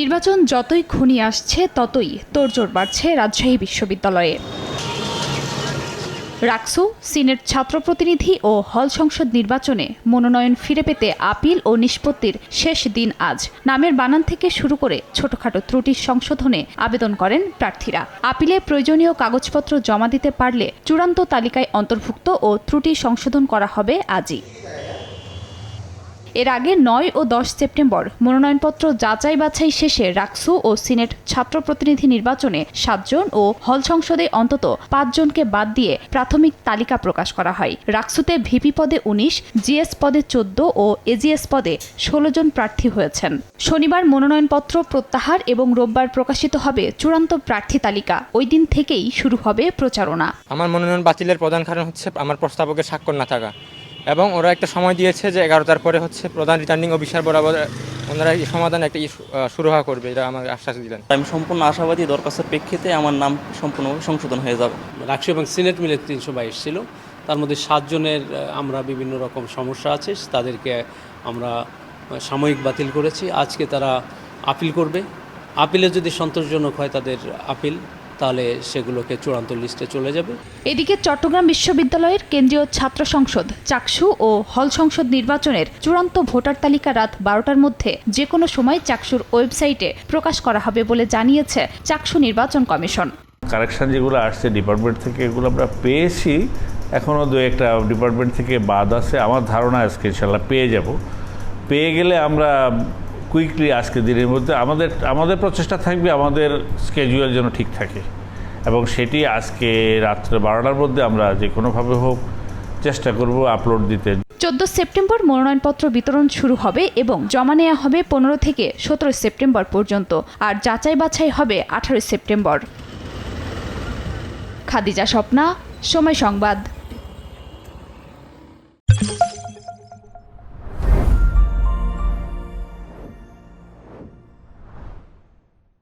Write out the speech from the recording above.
নির্বাচন যতই খুনি আসছে, ততই তোড়জোড় বাড়ছে রাজশাহী বিশ্ববিদ্যালয়ে। রাকসু, সিনেট ছাত্র প্রতিনিধি ও হল সংসদ নির্বাচনে মনোনয়ন ফিরে পেতে আপিল ও নিষ্পত্তির শেষ দিন আজ। নামের বানান থেকে শুরু করে ছোটখাটো ত্রুটির সংশোধনে আবেদন করেন প্রার্থীরা। আপিলে প্রয়োজনীয় কাগজপত্র জমা দিতে পারলে চূড়ান্ত তালিকায় অন্তর্ভুক্ত ও ত্রুটি সংশোধন করা হবে আজই। এর আগে নয় ও দশ সেপ্টেম্বর মনোনয়নপত্র যাচাই বাছাই শেষে রাকসু ও সিনেট ছাত্র প্রতিনিধি নির্বাচনে সাতজন ও হল সংসদে অন্তত পাঁচজনকে বাদ দিয়ে প্রাথমিক তালিকা প্রকাশ করা হয়। রাকসুতে ভিপি পদে উনিশ, জিএস পদে চোদ্দ ও এজিএস পদে ষোলো জন প্রার্থী হয়েছেন। শনিবার মনোনয়নপত্র প্রত্যাহার এবং রোববার প্রকাশিত হবে চূড়ান্ত প্রার্থী তালিকা। ওই দিন থেকেই শুরু হবে প্রচারণা। আমার মনোনয়ন বাতিলের প্রধান কারণ হচ্ছে আমার প্রস্তাবকের স্বাক্ষর না থাকা। এবং ওরা একটা সময় দিয়েছে যে এগারোটার পরে হচ্ছে প্রধান রিটার্নিং অফিসার বরাবর ওনারা এই সমাধান একটা হওয়া করবে এটা আমার আশ্বাস দিলেন। আমি সম্পূর্ণ আশাবাদী দরখাস্তের প্রেক্ষিতে আমার নাম সম্পূর্ণভাবে সংশোধন হয়ে যাবে। রাকসু এবং সিনেট মিলে তিনশো বাইশ ছিল। তার মধ্যে সাতজনের আমরা বিভিন্ন রকম সমস্যা আছে তাদেরকে আমরা সাময়িক বাতিল করেছি। আজকে তারা আপিল করবে। আপিলে যদি সন্তোষজনক হয় তাদের আপিল। তাহলে সেগুলোকে চূড়ান্ত লিস্টে চলে যাবে। এদিকে চট্টগ্রাম বিশ্ববিদ্যালয়ের কেন্দ্রীয় ছাত্র সংসদ চাকসু ও হল সংসদ নির্বাচনের চূড়ান্ত ভোটার তালিকা রাত বারোটার মধ্যে যে কোনো সময় চাকসুর ওয়েবসাইটে প্রকাশ করা হবে বলে জানিয়েছে চাকসু নির্বাচন কমিশন। কারেকশন যেগুলো আসছে ডিপার্টমেন্ট থেকে এগুলো আমরা পেয়েছি। এখনও দু একটা ডিপার্টমেন্ট থেকে বাদ আছে। আমার ধারণা আজকে ইনশাল্লাহ পেয়ে যাব। পেয়ে গেলে আমরা কুইকলি আজকে দিনের মধ্যে আমাদের আমাদের প্রচেষ্টা থাকবে আমাদের স্কেজুয়াল যেন ঠিক থাকে। এবং সেটি আজকে রাত্রে বারোটার মধ্যে আমরা যে কোনোভাবে হোক চেষ্টা করব আপলোড দিতে। চোদ্দ সেপ্টেম্বর মনোনয়নপত্র বিতরণ শুরু হবে এবং জমা নেওয়া হবে পনেরো থেকে সতেরো সেপ্টেম্বর পর্যন্ত, আর যাচাই বাছাই হবে আঠারোই সেপ্টেম্বর। খাদিজা স্বপ্না, সময় সংবাদ।